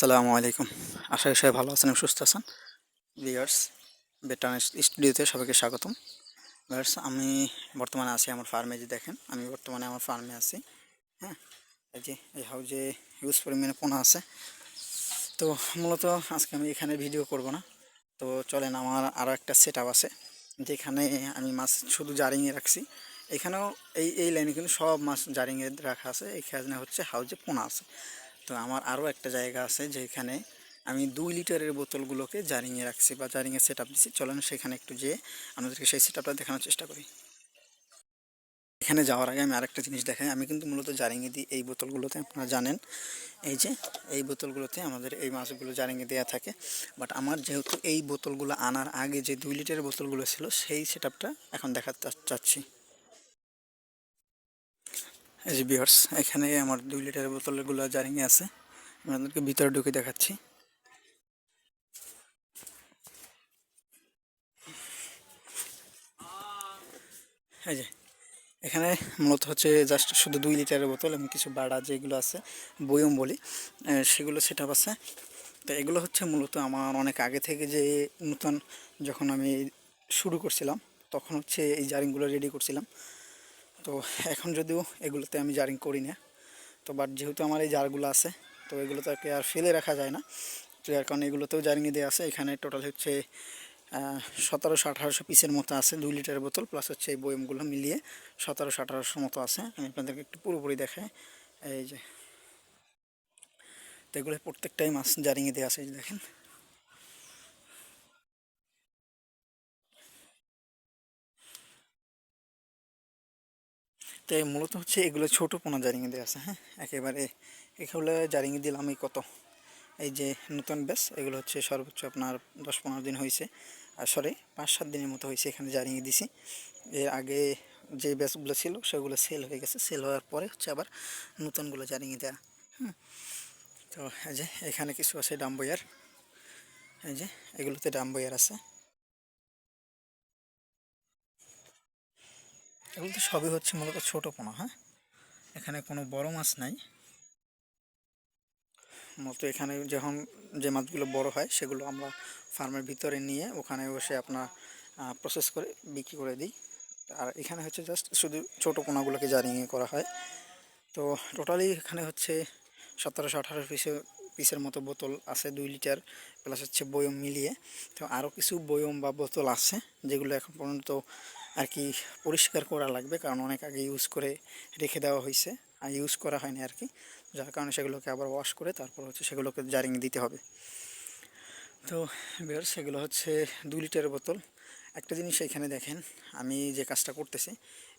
আসসালামু আলাইকুম। আশা সবাই ভালো আছেন এবং সুস্থ আছেন। ভিয়ার্স বেটার স্টুডিওতে সবাইকে স্বাগতম। ভিয়ার্স আমি বর্তমানে আছি আমার ফার্মে যে দেখেন, আমি বর্তমানে আমার ফার্মে আছি। হ্যাঁ এই যে, এই হাউজে হিউজ পরিমাণে পোনা আছে। তো মূলত আজকে আমি এখানে ভিডিও করব না। তো চলেন, আমার আরও একটা সেট আছে, যেখানে আমি মাছ শুধু জারিংয়ে রাখছি। এখানেও এই এই লাইনে কিন্তু সব মাছ জারিংয়ে রাখা আছে। এখানে হচ্ছে হাউজে পোনা আছে। তো আমার আরও একটা জায়গা আছে যেখানে আমি দুই লিটারের বোতলগুলোকে জারিংয়ে রাখছি বা জারিংয়ে সেট আপ দিচ্ছি চলেন সেখানে একটু যেয়ে আমাদেরকে সেই সেট আপটা দেখানোর চেষ্টা করি। এখানে যাওয়ার আগে আমি আরেকটা জিনিস দেখাই। আমি কিন্তু মূলত জারিংয়ে দিই এই বোতলগুলোতে, আপনারা জানেন। এই যে, এই বোতলগুলোতে আমাদের এই মাছগুলো জারিংয়ে দেওয়া থাকে। বাট আমার যেহেতু এই বোতলগুলো আনার আগে যে দুই লিটারের বোতলগুলো ছিল, সেই সেট এখন দেখাতে চাচ্ছি। এই যে বিয়ার্স এখানে আমার দুই লিটারের বোতলগুলো জারিংয়ে আছে। আপনাদেরকে ভিতরে ঢুকে দেখাচ্ছি। এই যে, এখানে মূলত হচ্ছে জাস্ট শুধু দুই লিটারের বোতল এবং কিছু বাড়া যেগুলো আছে, বয়ম বলি সেগুলো সেট আছে। তো এগুলো হচ্ছে মূলত আমার অনেক আগে থেকে যে নতুন যখন আমি শুরু করছিলাম, তখন হচ্ছে এই জারিংগুলো রেডি করছিলাম। তো এখন যদিও এগুলোতে আমি জারিং করি না, তো বাট যেহেতু আমার এই জারগুলো আছে, তো এগুলো তাকে আর ফেলে রাখা যায় না, তো এর কারণে এগুলোতেও জারিংয়ে দেওয়া আছে। এখানে টোটাল হচ্ছে সতেরোশো আঠারোশো পিসের মতো আছে দুই লিটারের বোতল প্লাস হচ্ছে এই বয়মগুলো মিলিয়ে সতেরোশো আঠারোশো মতো আছে। আমি আপনাদেরকে একটু পুরোপুরি দেখাই, এই যে। তো এগুলো প্রত্যেকটাই মাছ জারিংয়ে দেওয়া আছে দেখেন। তো মূলত হচ্ছে এগুলো ছোটো পোনা জারিঙে দেওয়া আছে হ্যাঁ? একেবারে এগুলো জারিঙে দিলাম এই কত? এই যে নতুন ব্যাস, এগুলো হচ্ছে সর্বোচ্চ আপনার দশ পনেরো দিন হয়েছে আর সরি পাঁচ সাত দিনের মতো হয়েছে এখানে জারিঙে দিছি। এর আগে যে ব্যাসগুলো ছিল সেগুলো সেল হয়ে গেছে। সেল হওয়ার পরে হচ্ছে আবার নতুনগুলো জারিঙে দেওয়া হুম? তো এই যে এখানে কিছু আছে ডাম্বয়ার এই যে এগুলোতে ডাম্বয়ার আছে। এগুলো তো সবই হচ্ছে মূলত ছোটো পোনা হ্যাঁ? এখানে কোনো বড় মাছ নাই। মূলত এখানে যখন যে মাছগুলো বড় হয়, সেগুলো আমরা ফার্মের ভিতরে নিয়ে ওখানে বসে আপনার প্রসেস করে বিক্রি করে দিই। আর এখানে হচ্ছে জাস্ট শুধু ছোটো পোনাগুলোকে জারিয়ে করা হয়। তো টোটালি এখানে হচ্ছে সতেরোশো আঠারো পিসের পিসের মতো বোতল আছে, দুই লিটার প্লাস হচ্ছে বয়ম মিলিয়ে। তো আরও কিছু বয়ম বা বোতল আছে, যেগুলো এখন পর্যন্ত আর কি পরিষ্কার করা লাগবে, কারণ অনেক আগে ইউজ করে রেখে দেওয়া হয়েছে, আর ইউজ করা হয়নি আর কি। যার কারণে সেগুলোকে আবার ওয়াশ করে তারপর হচ্ছে সেগুলোকে জারিং দিতে হবে। তো বের সেগুলো হচ্ছে দু লিটারের বোতল। একটা জিনিস এখানে দেখেন, আমি যে কাজটা করতেছি,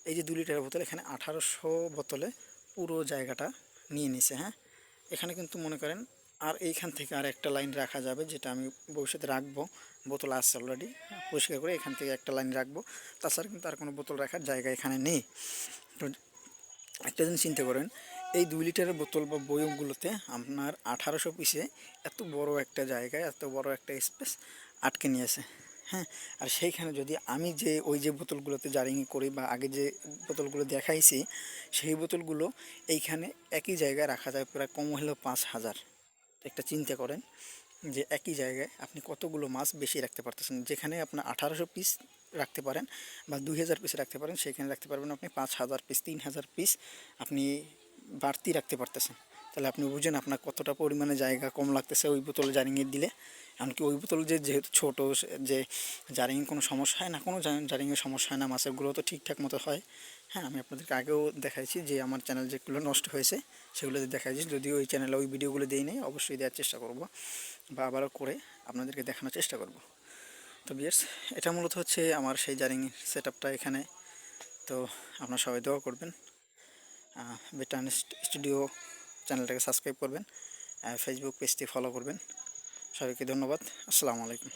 এই যে দু লিটারের বোতল এখানে আঠারোশো বোতলে পুরো জায়গাটা নিয়ে নিছে হ্যাঁ? এখানে কিন্তু মনে করেন আর এইখান থেকে আর একটা লাইন রাখা যাবে, যেটা আমি ভবিষ্যতে রাখব। বোতল আসছে অলরেডি পরিষ্কার করে এখান থেকে একটা লাইন রাখব। তাছাড়া কিন্তু আর কোনো বোতল রাখার জায়গা এখানে নেই। তো একটা জিনিস চিন্তা করেন, এই দুই লিটারের বোতল বা বয়মগুলোতে আপনার আঠারোশো পিসে এত বড় একটা জায়গায়, এত বড় একটা স্পেস আটকে নিয়েছে। হ্যাঁ আর সেইখানে যদি আমি যে ওই যে বোতলগুলোতে জারিং করি বা আগে যে বোতলগুলো দেখাইছি, সেই বোতলগুলো এইখানে একই জায়গায় রাখা যায়, প্রায় কম হলেও পাঁচ হাজার। একটা চিন্তা করেন যে একই জায়গায় আপনি কতগুলো মাছ বেশি রাখতে পারতেছেন। যেখানে আপনার আঠারোশো পিস রাখতে পারেন বা দুই হাজার পিস রাখতে পারেন, সেখানে রাখতে পারবেন আপনি পাঁচ হাজার পিস তিন হাজার পিস আপনি বাড়তি রাখতে পারতেছেন। তাহলে আপনি বুঝেন আপনার কতটা পরিমাণে জায়গা কম লাগতেছে ওই বোতল জারিংয়ে দিলে। এমনকি ওই বোতল যে যেহেতু ছোটো যে জারিংয়ে কোনো সমস্যা হয় না, কোনো জারিংয়ের সমস্যা হয় না, মাছের গ্রোথ ঠিকঠাক মতো হয়। হ্যাঁ আমি আপনাদেরকে আগেও দেখাইছি যে আমার চ্যানেল যেগুলো নষ্ট হয়েছে সেগুলো দেখাইছি। যদিও ওই চ্যানেলে ওই ভিডিওগুলো দিই নেই, অবশ্যই দেওয়ার চেষ্টা করব বা আবারও করে আপনাদেরকে দেখানোর চেষ্টা করব। তো বিয়ার্স, এটা মূলত হচ্ছে আমার সেই জারিং সেট এখানে। তো আপনারা সবাই দোয়া করবেন বেটান স্টুডিও চ্যানেলটাকে সাবস্ক্রাইব করবেন ফেসবুক পেজটি ফলো করবেন। সবাইকে ধন্যবাদ, আসসালামু আলাইকুম।